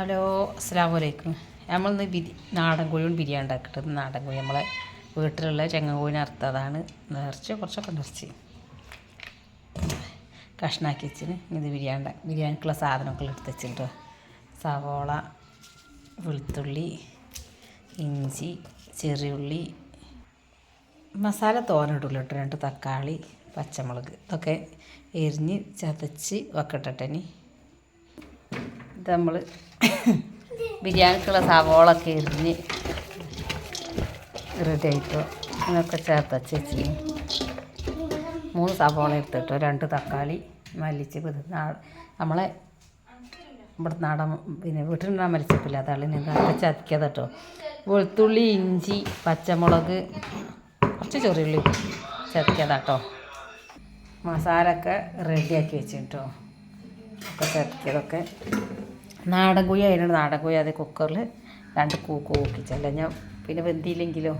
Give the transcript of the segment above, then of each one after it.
Hello അസ്സാം വലൈക്കും നമ്മളിന്ന് ബിരി നാടൻ കോഴി കൊണ്ട് ബിരിയാണി ഉണ്ടാക്കിയിട്ട് നാടൻ കോഴി നമ്മളെ വീട്ടിലുള്ള ചെങ്ങക്കോഴിനെ അറുത്തതാണ്. നിറച്ച് കുറച്ചൊക്കെ നിറച്ച് കഷ്ണാക്കി വെച്ചിന്. ഇത് ബിരിയാണി ബിരിയാണിക്കുള്ള സാധനമൊക്കെ എടുത്ത് വെച്ചിട്ട് സവോള വെളുത്തുള്ളി ഇഞ്ചി ചെറിയുള്ളി. മസാല തോനിടില്ല കേട്ടോ. രണ്ട് തക്കാളി പച്ചമുളക്. ഇതൊക്കെ എരിഞ്ഞ് ചതച്ച് വെക്കട്ടെ ഇത് നമ്മൾ ബിരിയാണിക്കുള്ള സവോളൊക്കെ എരിഞ്ഞ് റെഡി ആയിട്ടോ ഇതൊക്കെ ചേർത്ത ചേച്ചി മൂന്ന് സവോള എടുത്തിട്ടോ രണ്ട് തക്കാളി മല്ലിച്ച് നമ്മളെ ഇവിടെ നാടൻ പിന്നെ വീട്ടിലുണ്ടാ മരിച്ചപ്പില്ല. അതാണ് നിങ്ങൾക്ക് ചതിക്കാതെ കേട്ടോ. വെളുത്തുള്ളി ഇഞ്ചി പച്ചമുളക് കുറച്ച് ചെറിയുള്ളി ചതിക്കാതെ മസാല ഒക്കെ റെഡിയാക്കി വെച്ചിട്ടോ കേട്ടോ. ഒക്കെ ചതക്കിയതൊക്കെ നാടൻ കോഴി അതിനാണ് നാടൻ കോഴി അതേ കുക്കറിൽ രണ്ട് കൂക്ക് കൂക്കിച്ചല്ല. ഞാൻ പിന്നെ വെന്തിയില്ലെങ്കിലോ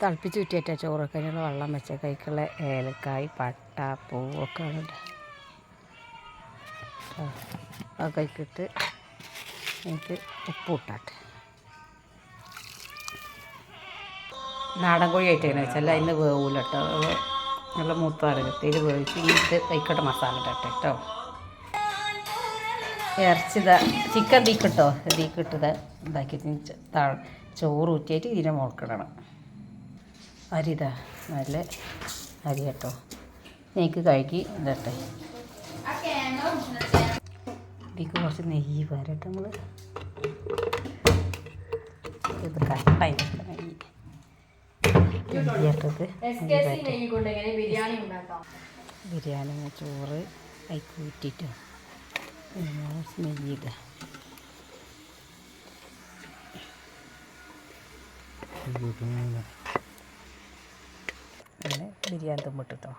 തിളപ്പിച്ച് ചോറൊക്കെ. അതിനുള്ള വെള്ളം വെച്ച. കൈക്കുള്ള ഏലക്കായ് പട്ട പൂവൊക്കെ ഉണ്ട് ആ കൈക്കിട്ട് എനിക്ക് ഉപ്പ് ഇട്ടാട്ടെ നാടൻ കോഴി ആയിട്ടാണ് വെച്ചാൽ അതിന് വേവൂല നല്ല മൂത്താണ് കത്തിയിൽ വേവിച്ച് ഇങ്ങനത്തെ കൈക്കോട്ടെ മസാല ഇടട്ടെ കേട്ടോ. ഇറച്ചി ഇതാ ചിക്കൻ തീക്കിട്ടോ? തീക്കിട്ടത് ഇതാക്കിയിട്ട് താഴെ ചോറ് ഊറ്റിയിട്ട് ഇതിനെ മുളക്കിടണം അരി ഇതാ നല്ല അരി കേട്ടോ. നെയ്ക്ക് കഴുകി ഇതട്ടെ ഇതിക്ക് കുറച്ച് നെയ്യ് വരട്ടെ നമ്മൾ ഇത് കട്ടായി നെയ്യ്. നെയ്യട്ടത് ബിരിയാണി ചോറ് ഊറ്റിട്ടോ നെയ്യിടുക അങ്ങനെ ബിരിയാണി തുമ്പിട്ടിട്ടോ